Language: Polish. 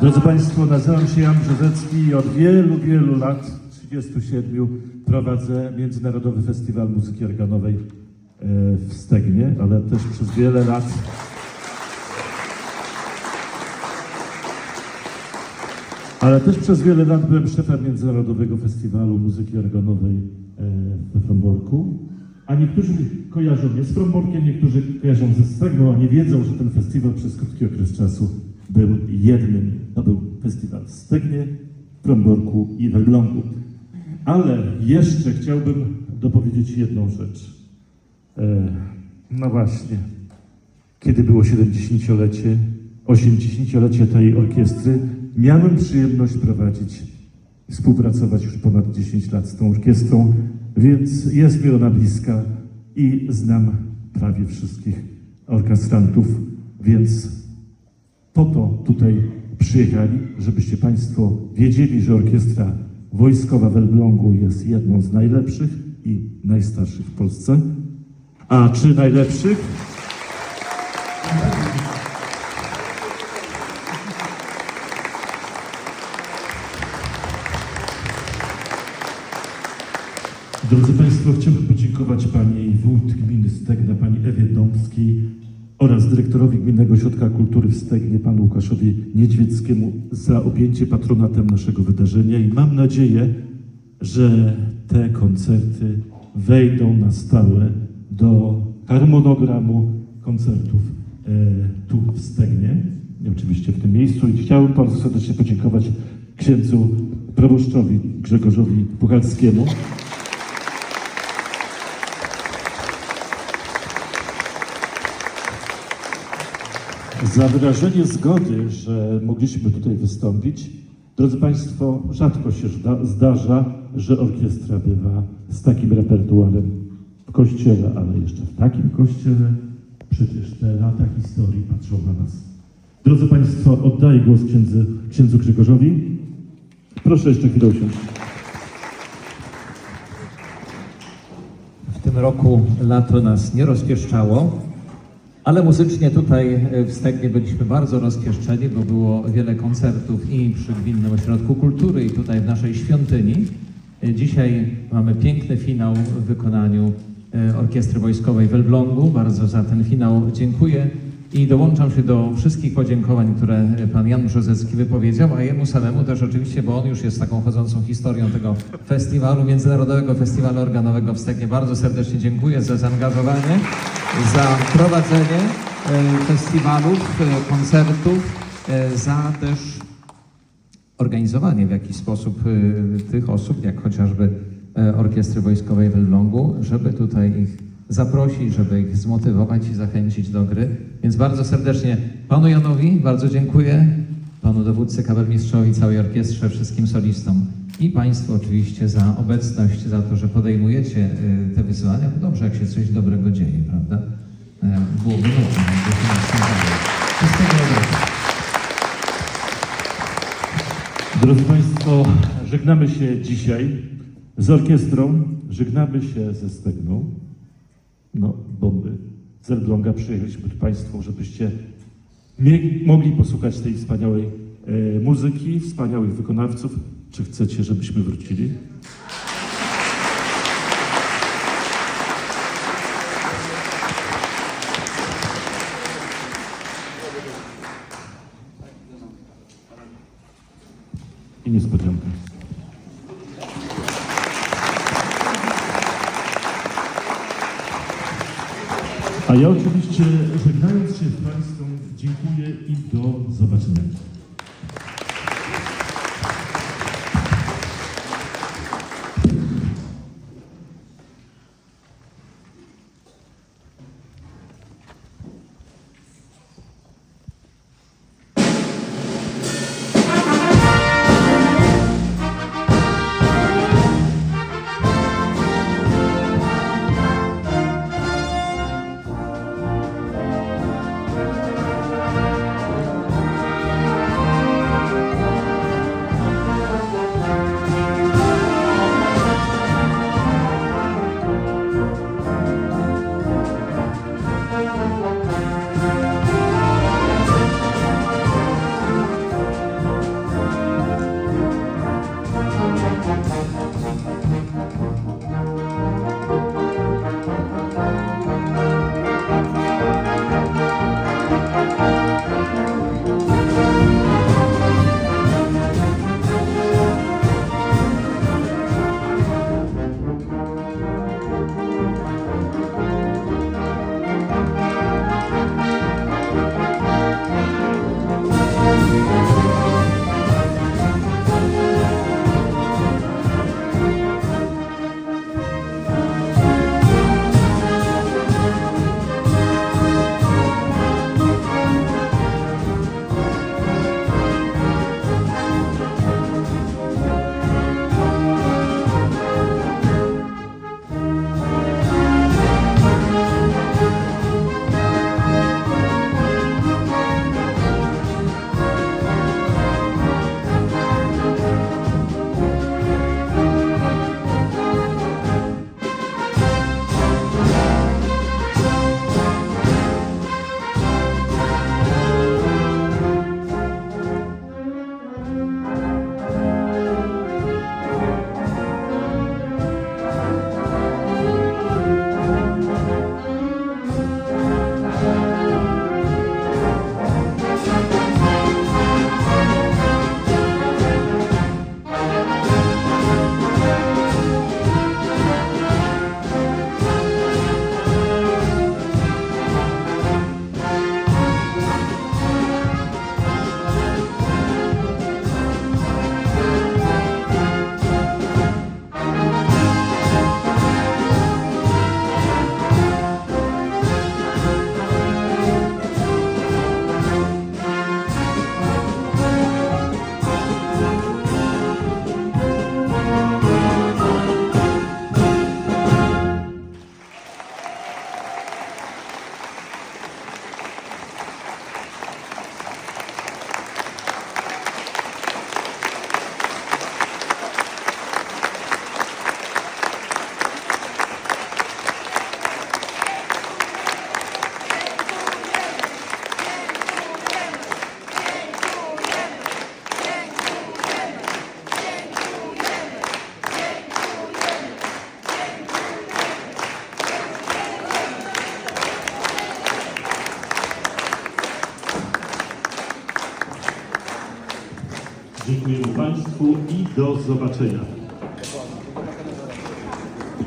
Drodzy Państwo, nazywam się Jan Brzezecki i od wielu, wielu lat, 37, prowadzę Międzynarodowy Festiwal Muzyki Organowej e, w Stegnie, ale też przez wiele lat ale też przez wiele lat byłem szefem Międzynarodowego Festiwalu Muzyki Organowej e, we Fromborku. A niektórzy kojarzą mnie z Fromborkiem, niektórzy kojarzą ze Stegną, a nie wiedzą, że ten festiwal przez krótki okres czasu był jednym. To był festiwal w Stegnie, Fromborku i w Elblągu. Ale jeszcze chciałbym dopowiedzieć jedną rzecz. E, no właśnie, kiedy było 70-lecie, 80-lecie tej orkiestry, miałem przyjemność prowadzić współpracować już ponad 10 lat z tą orkiestrą, więc jest mi ona bliska i znam prawie wszystkich orkestrantów, więc po to tutaj przyjechali, żebyście Państwo wiedzieli, że orkiestra wojskowa w Elblągu jest jedną z najlepszych i najstarszych w Polsce. A czy najlepszych? Drodzy Państwo, chciałbym podziękować Pani Wójt Gminy Stegna, Pani Ewie Dąbskiej oraz dyrektorowi Gminnego Ośrodka Kultury w Stegnie, Panu Łukaszowi Niedźwieckiemu za objęcie patronatem naszego wydarzenia i mam nadzieję, że te koncerty wejdą na stałe do harmonogramu koncertów e, tu w Stegnie, i oczywiście w tym miejscu. I chciałbym bardzo serdecznie podziękować księdzu proboszczowi Grzegorzowi Puchalskiemu. Za wyrażenie zgody, że mogliśmy tutaj wystąpić. Drodzy Państwo, rzadko się zda- zdarza, że orkiestra bywa z takim repertuarem w kościele, ale jeszcze w takim kościele przecież te lata historii patrzą na nas. Drodzy Państwo, oddaję głos księdzu, księdzu Grzegorzowi. Proszę jeszcze chwilę usiąść. W tym roku lato nas nie rozpieszczało, ale muzycznie tutaj e, w Stegnie byliśmy bardzo rozpieszczeni, bo było wiele koncertów i przy Gminnym Ośrodku Kultury i tutaj w naszej świątyni. E, Dzisiaj mamy piękny finał w wykonaniu e, Orkiestry Wojskowej w Elblągu. Bardzo za ten finał dziękuję i dołączam się do wszystkich podziękowań, które pan Jan Brzozecki wypowiedział, a jemu samemu też oczywiście, bo on już jest taką chodzącą historią tego festiwalu, Międzynarodowego Festiwalu Organowego w Stegnie. Bardzo serdecznie dziękuję za zaangażowanie, za prowadzenie e, festiwalów, e, koncertów, e, za też organizowanie w jakiś sposób tych osób, jak chociażby Orkiestry Wojskowej w Elblągu, żeby tutaj ich zaprosić, żeby ich zmotywować i zachęcić do gry. Więc bardzo serdecznie panu Janowi bardzo dziękuję, panu dowódcy kabelmistrzowi, całej orkiestrze, wszystkim solistom i państwu oczywiście za obecność, za to, że podejmujecie y, te wyzwania. Dobrze, jak się coś dobrego dzieje, prawda? E, Byłoby nudno, jakby. Wszystkiego dobrego. Drodzy Państwo, żegnamy się dzisiaj z orkiestrą, żegnamy się ze Stegną. No, bo my z Elbląga przyjechaliśmy tu Państwu, żebyście mie- mogli posłuchać tej wspaniałej e, muzyki, wspaniałych wykonawców. Czy chcecie, żebyśmy wrócili? I niespodzianka. A ja oczywiście, żegnając się z Państwem, dziękuję i do zobaczenia. Dziękujemy Państwu i do zobaczenia.